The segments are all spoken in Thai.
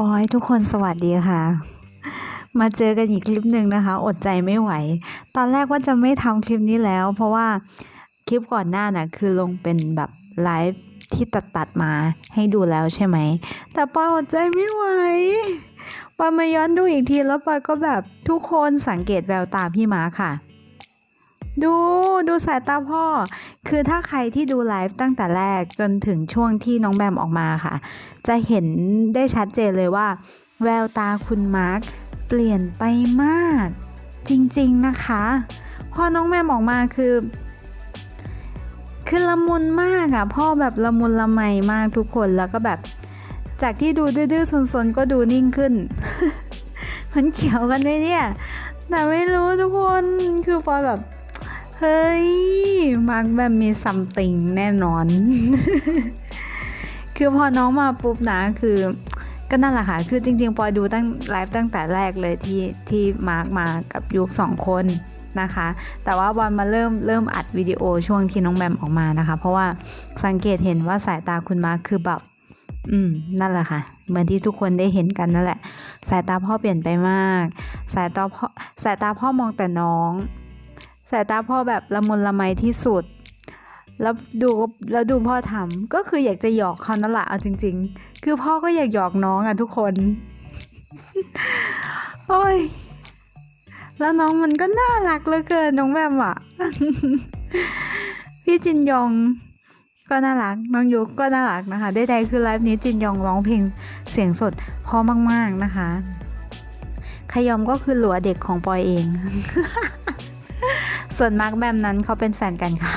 ปอยทุกคนสวัสดีค่ะ มาเจอกันอีกคลิปหนึ่งนะคะ อดใจไม่ไหว ตอนแรกว่าจะไม่ทำคลิปนี้แล้ว เพราะว่าคลิปก่อนหน้าน่ะคือลงเป็นแบบไลฟ์ที่ตัดตัดมาให้ดูแล้วใช่ไหม แต่ปอยอดใจไม่ไหวปอยมาย้อนดูอีกทีแล้วปอยก็แบบทุกคนสังเกตแววตาพี่มาค่ะ ดูดูสายตาพ่อ คือถ้าใครที่ดูไลฟ์ตั้งแต่แรกจนถึงช่วงที่น้องแบมออกมาค่ะ จะเห็นได้ชัดเจนเลยว่า แววตาคุณมาร์คเปลี่ยนไปมาก จริงๆนะคะ พอน้องแมมออกมาคือ คือละมุนมากอะพ่อแบบละมุนละไมมากทุกคนแล้วก็แบบ จากที่ดูดื้อๆซนๆก็ดูนิ่งขึ้น มันเกี่ยวกันไหมเนี่ย แต่ไม่รู้ทุกคนคือพอแบบ เฮ้ยมาร์คแบบมีซัมติงแน่นอน คือพอน้องมาปุ๊บนะ คือก็นั่นแหละค่ะ คือจริงๆ ปอยดูตั้งไลฟ์ตั้งแต่แรกเลยที่ที่มาร์กมากับยุคสองคนนะคะ แต่ว่าบอลมาเริ่มเริ่มอัดวิดีโอช่วงที่น้องแบมออกมานะคะ เพราะว่าสังเกตเห็นว่าสายตาคุณมาร์คคือแบบ อืม นั่นแหละค่ะ เหมือนที่ทุกคนได้เห็นกันนั่นแหละ สายตาพ่อเปลี่ยนไปมาก สายตาพ่อสายตาพ่อมองแต่น้อง สายตาพ่อแบบละมุนละไมที่สุด แล้วดูแล้วดูพ่อทำก็คืออยากจะหยอกเขานั่นแหละเอาจริง ๆ คือพ่อก็อยากหยอกน้องอะทุกคน โอ้ย แล้วน้องมันก็น่ารักเหลือเกินน้องแบมอะพี่จินยองก็น่ารัก น้องยุกก็น่ารักนะคะ ได้ๆคือไลฟ์นี้จินยองร้องเพลงเสียงสดเพอมาก ๆ นะคะขยอมก็คือหลัวเด็กของปอยเอง ส่วนมาร์คแบมนั้นเขาเป็นแฟนกันค่ะ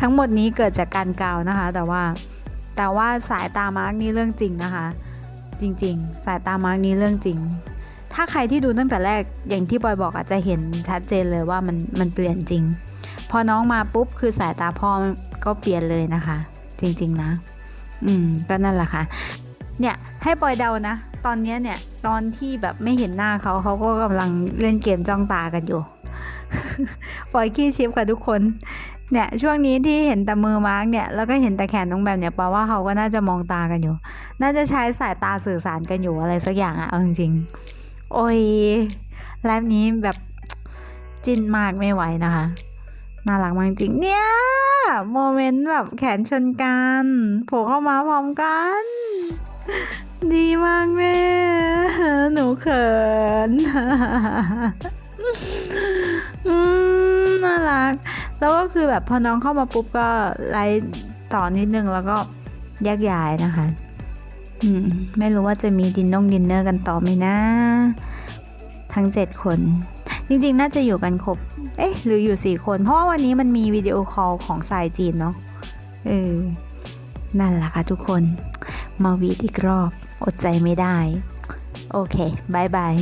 ทั้งหมดนี้เกิดจากการกาวนะคะ แต่ว่าแต่ว่าสายตามาร์กนี่เรื่องจริงนะคะ จริงๆ สายตามาร์กนี่เรื่องจริง ถ้าใครที่ดูตั้งแต่แรกอย่างที่บอยบอกอาจจะเห็นชัดเจนเลยว่ามันมันเปลี่ยนจริง พอน้องมาปุ๊บคือสายตาพ่อก็เปลี่ยนเลยนะคะ จริงๆนะ อืมก็นั่นแหละค่ะ เนี่ยให้ปอยเดานะ ตอนนี้เนี่ย ตอนที่แบบไม่เห็นหน้าเขาเขาก็กำลังเล่นเกมจ้องตากันอยู่ปอยขี้ชิปค่ะทุกคน เนี่ยช่วงนี้ที่เห็นแต่มือมาร์กเนี่ยแล้วก็เห็นแต่แขนน้องแบมเนี่ยแปลว่าเขาก็น่าจะมองตากันอยู่ น่าจะใช้สายตาสื่อสารกันอยู่อะไรสักอย่างอะเอาจริงๆ โอ้ยไลฟ์นี้แบบจินมากไม่ไหวนะคะ น่ารักมากจริงเนี่ยโมเมนต์แบบแขนชนกันโผล่เข้ามาพร้อมกัน ดีมากแม่ หนูเขินอืมน่ารัก แล้วก็คือแบบพอน้องเข้ามาปุ๊บก็ไลฟ์ต่อนิดนึงแล้วก็แยกย้ายนะคะอืมไม่รู้ว่าจะมีดินนงดินเนอร์กันต่อไหมนะ ทั้งเจ็ดคน จริงๆ น่าจะอยู่กันครบ เอ๊ะ หรืออยู่สี่คน เพราะว่าวันนี้มันมีวิดีโอคอลของสายจีนเนาะเออนั่นแหละค่ะทุกคน มาวีดอีกรอบ อดใจไม่ได้ โอเคบายบาย